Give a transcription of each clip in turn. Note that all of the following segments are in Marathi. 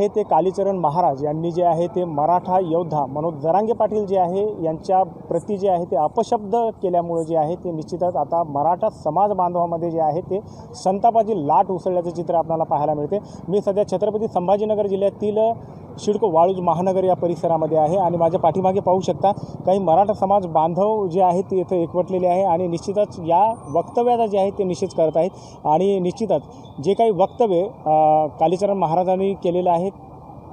आहे ते कालीचरण महाराज यांनी जे आहे ते मराठा योद्धा मनोज जरांगे पाटील जे आहे यांच्या प्रती जे आहे ते अपशब्द केल्यामुळे जे आहे ते निश्चितच आता मराठा समाज बांधवामध्ये जे आहे ते संतापाची लाट उसळल्याचं चित्र आपल्याला पाहायला मिळते. मी सध्या छत्रपती संभाजीनगर जिल्ह्यातील शिडको वाळूज महानगर या परिसरामध्ये आहे. आणि माझ्या पाठीमागे पाहू शकता काही मराठा समाज बांधव जे आहेत ते इथं एकवटलेले आहे आणि निश्चितच या वक्तव्याचा जे आहे ते निश्चित करत आहेत. आणि निश्चितच जे काही वक्तव्य कालीचरण महाराजांनी केलेलं आहे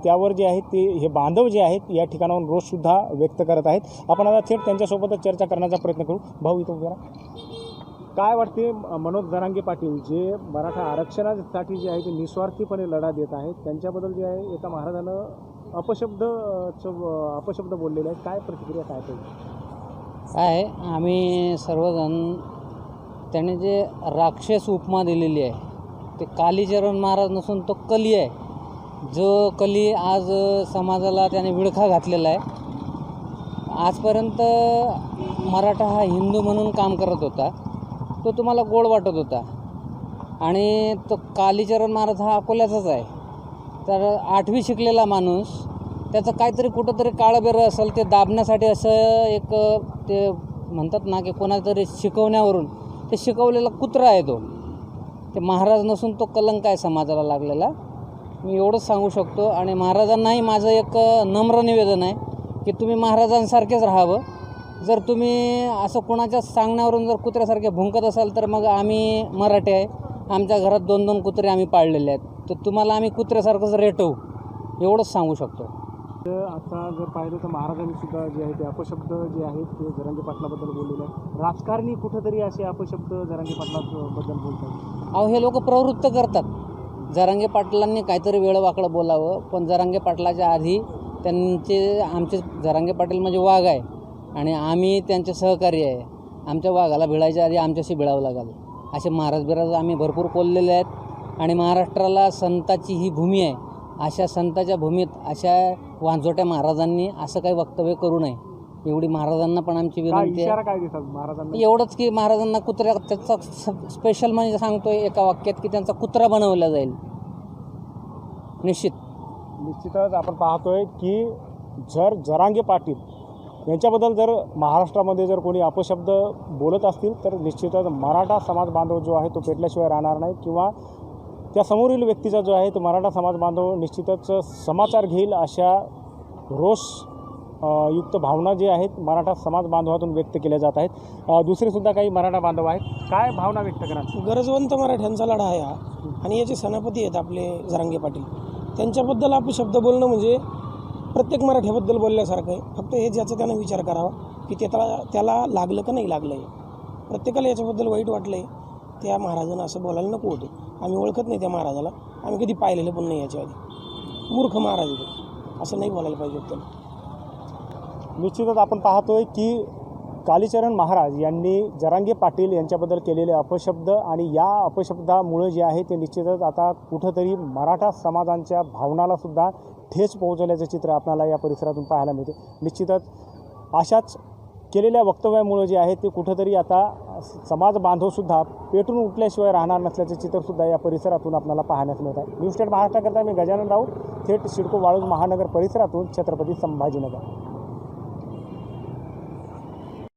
त्यावर जे आहे ते हे बांधव जे आहेत या ठिकाणाहून रोजसुद्धा व्यक्त करत आहेत. आपण आता थेट त्यांच्यासोबतच चर्चा करण्याचा प्रयत्न करू. भाऊ इथं जरा काय वाटते मनोज जरांगे पाटील जे मराठा आरक्षणासाठी जे आहे ते निस्वार्थीपणे लढा देत आहेत त्यांच्याबद्दल जे आहे एका महाराजानं अपशब्द च अपशब्द बोललेले आहेत. काय प्रतिक्रिया काय पाहिजे काय आहे, आम्ही सर्वजण त्याने जे राक्षस उपमा दिलेली आहे ते कालीचरण महाराज नसून तो कली आहे. जो कली आज समाजाला त्याने विळखा घातलेला आहे. आजपर्यंत मराठा हा हिंदू म्हणून काम करत होता. तो तुम्हाला गोड वाटत होता. आणि तो कालीचरण महाराज हा अकोल्याचाच आहे. तर आठवी शिकलेला माणूस त्याचं काहीतरी कुठंतरी काळबेरं असेल ते दाबण्यासाठी असं एक ते म्हणतात ना की कोणातरी शिकवण्यावरून ते शिकवलेला कुत्रा आहे तो. ते महाराज नसून तो कलंक आहे समाजाला लागलेला. मी एवढंच सांगू शकतो. आणि महाराजांनाही माझं एक नम्र निवेदन आहे की तुम्ही महाराजांसारखेच राहावं. जर तुम्ही असं कोणाच्या सांगण्यावरून जर कुत्र्यासारखे भुंकत असाल तर मग आम्ही मराठी आहे. आमच्या घरात दोन दोन कुत्रे आम्ही पाळलेले आहेत. तर तुम्हाला आम्ही कुत्र्यासारखंच रेटवू एवढंच सांगू शकतो. आता जर पाहिलं तर महाराजांनी सुद्धा जे आहे ते अपशब्द जे आहेत ते जरांगे पाटलाबद्दल बोललेले आहेत. राजकारणी कुठंतरी असे अपशब्द जरांगे पाटलाबद्दल बोलतात. अहो हे लोक प्रवृत्त करतात. जरांगे पाटलांनी काहीतरी वेळ वाकडं बोलावं पण जरांगे पाटलाच्या आधी त्यांचे आमचे जरांगे पाटील म्हणजे वाघ आहे. आणि आम्ही त्यांचे सहकारी आहे. आमच्या वाघाला भिडायच्या आधी आमच्याशी भिडावं लागेल. असे महाराज बिराज आम्ही भरपूर कोल्लेले आहेत आणि महाराष्ट्राला संताची ही भूमी आहे. अशा संताच्या भूमीत अशा वांजोट्या महाराजांनी असं काही वक्तव्य करू नये. एवढी महाराजांना पण आमची विनंती आहे. एवढंच की महाराजांना कुत्र्या त्याचा स्पेशल म्हणजे सांगतोय एका वाक्यात की त्यांचा कुत्रा बनवला जाईल. निश्चित. निश्चितच आपण पाहतोय की जर जरांगे पाटील यांच्याबद्दल जर महाराष्ट्रामध्ये जर कोणी अपशब्द बोलत असतील तर निश्चितच मराठा समाज बांधव जो आहे तो पेटल्याशिवाय राहणार नाही किंवा त्या समोरील व्यक्तीचा जो आहे तो मराठा समाज बांधव निश्चितच समाचार घेईल अशा रोष युक्त भावना जे आहेत मराठा समाज बांधवातून व्यक्त केल्या जात आहेत. दुसरेसुद्धा काही मराठा बांधव आहेत. काय भावना व्यक्त कराल गरजवंत मराठ्यांचा लढा आहे हा आणि याचे सेनापती आहेत आपले जरांगे पाटील. त्यांच्याबद्दल आपण शब्द बोलणं म्हणजे प्रत्येक मराठ्याबद्दल बोलल्यासारखं आहे. फक्त हे ज्याचा त्यानं विचार करावा की ते त्याला त्याला लागलं का नाही लागलं आहे प्रत्येकाला याच्याबद्दल वाईट वाटलं आहे त्या महाराजांना असं बोलायला नको होतं. आम्ही ओळखत नाही त्या महाराजाला. आम्ही कधी पाहिलेलं पण नाही याच्या आधी. मूर्ख महाराज होते असं नाही बोलायला पाहिजे होतं त्याला निश्चितच आपण पाहतोय की कालीचरण महाराज यांनी जरांगे पाटील यांच्याबद्दल केलेले अपशब्द आणि या अपशब्दामुळं जे आहे ते निश्चितच आता कुठंतरी मराठा समाजांच्या भावनालासुद्धा ठेच पोहोचवल्याचं चित्र आपल्याला या परिसरातून पाहायला मिळते. निश्चितच अशाच केलेल्या वक्तव्यामुळं जे आहे ते कुठंतरी आता समाज बांधवसुद्धा पेटून उठल्याशिवाय राहणार नसल्याचं चित्रसुद्धा या परिसरातून आपल्याला पाहण्यास मिळत आहे. न्यूज स्टेट महाराष्ट्राकरता मी गजानन राऊत थेट सिडको वाळूज महानगर परिसरातून छत्रपती संभाजीनगर.